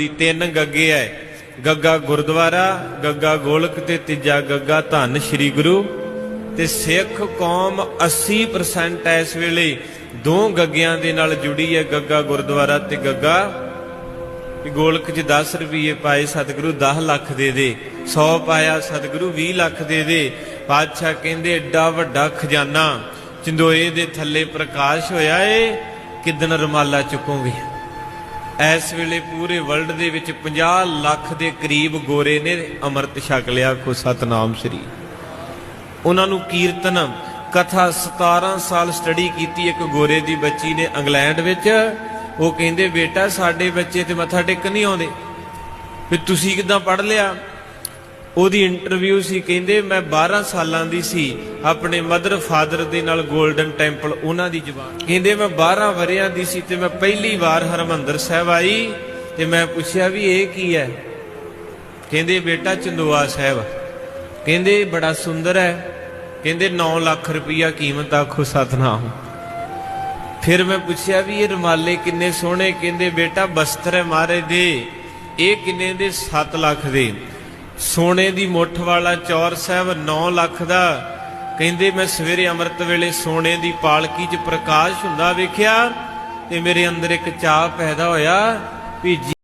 ਦੀ ਤਿੰਨ ਗੱਗੇ ਐ। ਗੱਗਾ ਗੁਰਦੁਆਰਾ, ਗੱਗਾ ਗੋਲਕ ਤੇ ਤੀਜਾ ਗੱਗਾ ਧੰਨ ਸ੍ਰੀ ਗੁਰੂ। ਤੇ ਸਿੱਖ ਕੌਮ 80% ਇਸ ਵੇਲੇ ਦੋ ਗੱਗਿਆਂ ਦੇ ਨਾਲ ਜੁੜੀ ਹੈ ਗੱਗਾ ਗੁਰਦੁਆਰਾ ਤੇ ਗੱਗਾ ਕਿ ਗੋਲਕ 'ਚ 10 ਰੁਪਏ ਪਾਏ ਸਤਿਗੁਰੂ 10 ਲੱਖ ਦੇ ਦੇ। 100 ਪਾਇਆ ਸਤਿਗੁਰੂ 20 ਲੱਖ ਦੇ ਦੇ। ਪਾਤਸ਼ਾਹ ਕਹਿੰਦੇ ਏਡਾ ਵੱਡਾ ਖਜ਼ਾਨਾ ਚੰਦੋਏ ਦੇ ਥੱਲੇ ਪ੍ਰਕਾਸ਼ ਹੋਇਆ ਏ, ਕਿਦਨ ਰਮਾਲਾ ਚੁੱਕੋਗੇ? ਇਸ ਵੇਲੇ ਪੂਰੇ ਵਰਲਡ ਦੇ ਵਿੱਚ 50 ਲੱਖ ਦੇ ਕਰੀਬ ਗੋਰੇ ਨੇ ਅੰਮ੍ਰਿਤ ਛਕ ਲਿਆ ਕੋ ਸਤਨਾਮ ਸ੍ਰੀ। ਉਹਨਾਂ ਨੂੰ ਕੀਰਤਨ, ਕਥਾ 17 ਸਾਲ ਸਟੱਡੀ ਕੀਤੀ ਇੱਕ ਗੋਰੇ ਦੀ ਬੱਚੀ ਨੇ ਇੰਗਲੈਂਡ ਵਿੱਚ। ਉਹ ਕਹਿੰਦੇ, ਬੇਟਾ, ਸਾਡੇ ਬੱਚੇ ਤੇ ਮੱਥਾ ਟੇਕਣ ਨਹੀਂ ਆਉਂਦੇ। ਵੀ ਤੁਸੀਂ ਕਿਦਾਂ ਪੜ ਲਿਆ? ਉਹਦੀ ਇੰਟਰਵਿਊ ਸੀ, ਕਹਿੰਦੇ ਮੈਂ 12 ਸਾਲਾਂ ਦੀ ਸੀ, ਆਪਣੇ ਮਦਰ ਫਾਦਰ ਦੇ ਨਾਲ 골ਡਨ ਟੈਂਪਲ ਉਹਨਾਂ ਦੀ ਜ਼ਬਾਨ। ਕਹਿੰਦੇ ਮੈਂ 12 ਵਰਿਆਂ ਦੀ ਸੀ ਤੇ ਮੈਂ ਪਹਿਲੀ ਵਾਰ ਹਰਮੰਦਰ ਸਾਹਿਬ ਆਈ ਤੇ ਮੈਂ ਪੁੱਛਿਆ ਵੀ ਇਹ ਕੀ ਹੈ? ਕਹਿੰਦੇ ਬੇਟਾ ਚੰਦੋਆ ਸਾਹਿਬ, ਕਹਿੰਦੇ ਬੜਾ ਸੁੰਦਰ ਹੈ, ਕਹਿੰਦੇ 9 ਲੱਖ ਰੁਪਈਆ ਕੀਮਤ ਆਖੋ ਸਤਨਾਮ। ਫਿਰ ਮੈਂ ਪੁੱਛਿਆ ਵੀ ਇਹ ਰਮਾਲੇ ਕਿੰਨੇ ਸੋਹਣੇ, ਕਹਿੰਦੇ ਬੇਟਾ ਬਸਤਰ ਹੈ ਮਾਰੇ ਦੇ, ਇਹ ਕਿੰਨੇ ਦੇ? 7 ਲੱਖ ਦੇ। ਸੋਨੇ ਦੀ ਮੁੱਠ ਵਾਲਾ ਚੌਰ ਸਾਹਿਬ 9 ਲੱਖ ਦਾ। ਕਹਿੰਦੇ, ਮੈਂ ਸਵੇਰੇ ਅੰਮ੍ਰਿਤ ਵੇਲੇ ਸੋਨੇ ਦੀ ਪਾਲਕੀ 'ਚ ਪ੍ਰਕਾਸ਼ ਹੁੰਦਾ ਵੇਖਿਆ ਤੇ ਮੇਰੇ ਅੰਦਰ ਇੱਕ ਚਾਹ ਪੈਦਾ ਹੋਇਆ ਵੀ